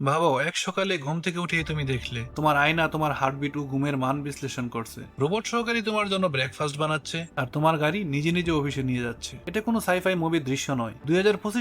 ভাবো, এক সকালে ঘুম থেকে উঠেই তুমি দেখলে, তোমার আয়না, তোমার হার্টবিট ও ঘুমের মান বিশ্লেষণ করছে। রোবট সহকারী তোমার জন্য ব্রেকফাস্ট বানাচ্ছে, আর তোমার গাড়ি নিজে নিজে অফিসে নিয়ে যাচ্ছে। এটা কোনো সাইফাই মুভির দৃশ্য নয়। দুই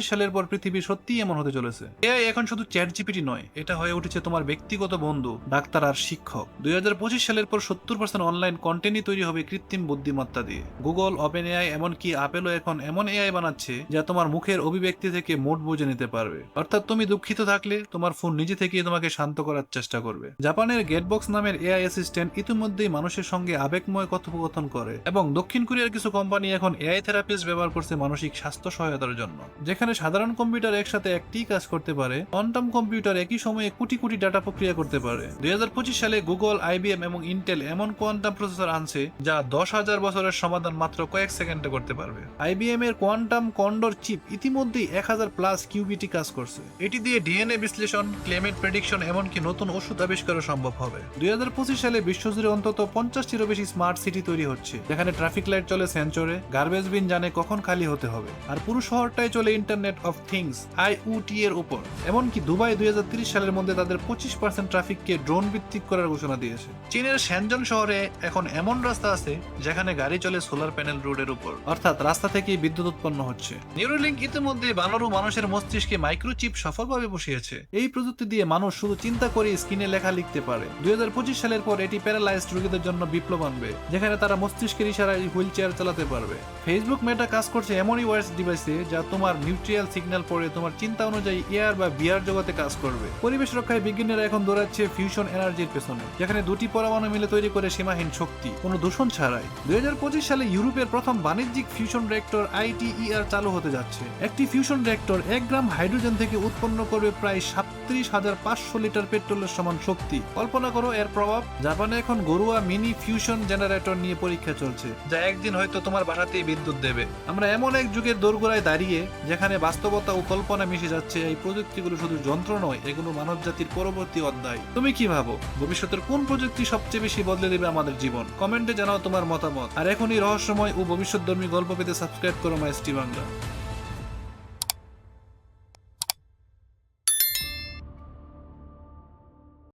সালের পর পৃথিবী সত্যিই এমন হতে চলেছে। এআই এখন শুধু চ্যাট জিপিটি নয়, এটা হয়ে উঠেছে তোমার ব্যক্তিগত বন্ধু, ডাক্তার আর শিক্ষক। দুই হাজার পঁচিশ সালের পর সত্তর পার্সেন্ট অনলাইন কন্টেন্টই তৈরি হবে কৃত্রিম বুদ্ধিমত্তা দিয়ে। গুগল ওপেন এআই এমনকি আপেলও এখন এমন এআই বানাচ্ছে, যা তোমার মুখের অভিব্যক্তি থেকে মোট বুঝে নিতে পারবে। অর্থাৎ তুমি দুঃখিত থাকলে তোমার ফোন নিজে থেকেই তোমাকে শান্ত করার চেষ্টা করবে। জাপানের গেটবক্স নামের এআই অ্যাসিস্ট্যান্ট ইতিমধ্যেই মানুষের সঙ্গে আবেগময় কথোপকথন করে এবং দক্ষিণ কোরিয়ার কিছু কোম্পানি এখন এআই থেরাপিস্ট ব্যবহার করছে মানসিক স্বাস্থ্য সহায়তার জন্য। যেখানে সাধারণ কম্পিউটার একসাথে একটি কাজ করতে পারে, কোয়ান্টাম কম্পিউটার একই সময়ে কোটি কোটি ডাটা প্রক্রিয়া করতে পারে। দুই হাজার পঁচিশ সালে গুগল আইবিএম এবং ইন্টেল এমন কোয়ান্টাম প্রসেসর আনছে যা দশ হাজার বছরের সমাধান মাত্র কয়েক সেকেন্ডে করতে পারবে। আইবিএম এর কোয়ান্টাম কন্ডোর চিপ ইতিমধ্যেই এক হাজার প্লাস কিউবিটি কাজ করছে। এটি দিয়ে ডিএনএ বিশ্লেষণ ক্লেমেট প্রেডিকশন এমনকি নতুন ওষুধ আবিষ্কারও সম্ভব হবে। দুই হাজার পঁচিশ সালে বিশ্বজুড়ে অন্তত পঞ্চাশটিরও বেশি স্মার্ট সিটি তৈরি হচ্ছে। যেখানে ট্রাফিক লাইট চলে সেন্সরে, গার্বেজ বিন জানে কখন খালি হতে হবে, আর পুরো শহরটাই চলে ইন্টারনেট অফ থিংস আইউটি এর উপর। এমনকি দুবাই দুই সালের মধ্যে তাদের পঁচিশ পার্সেন্ট ট্রাফিককে ড্রোন ভিত্তিক করার ঘোষণা দিয়েছে। চীনের শ্যানজন শহরে এখন এমন রাস্তা আছে যেখানে গাড়ি চলে সোলার প্যানেল রোডের উপর। অর্থাৎ রাস্তা থেকেই বিদ্যুৎ উৎপন্ন হচ্ছে। নিউরোলিঙ্ক ইতিমধ্যে বানরু মানুষের মস্তিষ্কে মাইক্রোচিপ সফলভাবে বসিয়েছে। এই প্রযুক্তি দিয়ে মানুষ শুধু চিন্তা করে স্ক্রিনে লেখা লিখতে পারে। দুই হাজার পঁচিশ সালের পর এটি প্যারালাইজড রোগীদের জন্য বিপ্লব আনবে, যেখানে তারা মস্তিষ্কের ইশারায় হুইল চেয়ার চালাতে পারবে। ফেসবুক মেটা কাজ করছে এমনই ওয়ার্স ডিভাইসে যা তোমার নিউট্রিয়াল সিগন্যাল পড়ে, তোমার চিন্তা অনুযায়ী এয়ার বা বিয়ার জগতে কাজ করবে। পরিবেশ রক্ষায় বিজ্ঞানীরা এখন দৌড়াচ্ছে ফিউশন এনার্জির পেছনে, যেখানে দুটি পরমাণু মিলে তৈরি করে সীমাহীন শক্তি, কোনো দূষণ ছাড়াই। দুই সালে ইউরোপের প্রথম বাণিজ্যিক ফিউশন রিয়েক্টর আইটিইআর চালু হতে যাচ্ছে। একটি ফিউশন রিয়েক্টর এক গ্রাম হাইড্রোজেন থেকে উৎপন্ন করবে প্রায় সাতত্রিশ হাজার পাঁচশো লিটার পেট্রোলের সমান শক্তি। কল্পনা করো এর প্রভাব, জাপানে এখন গরুয়া মিনি ফিউশন জেনারেটর নিয়ে পরীক্ষা চলছে, যা একদিন হয়তো তোমার বাসাতেই বিদ্যুৎ দেবে। আমরা এমন এক যুগের দোরগোড়ায় দাঁড়িয়ে, যেখানে বাস্তবতা ও কল্পনা মিশে যাচ্ছে, এই প্রযুক্তিগুলো শুধু যন্ত্র নয়, এগুলো মানব জাতির পরবর্তী অধ্যায়। তুমি কি ভাবো, ভবিষ্যতের কোন প্রযুক্তি সবচেয়ে বেশি বদলে দেবে আমাদের জীবন? কমেন্টে জানাও তোমার মতামত। আর এখনই রহস্যময় ও ভবিষ্যৎধর্মী গল্প পেতে সাবস্ক্রাইব করো মাই বাংলা।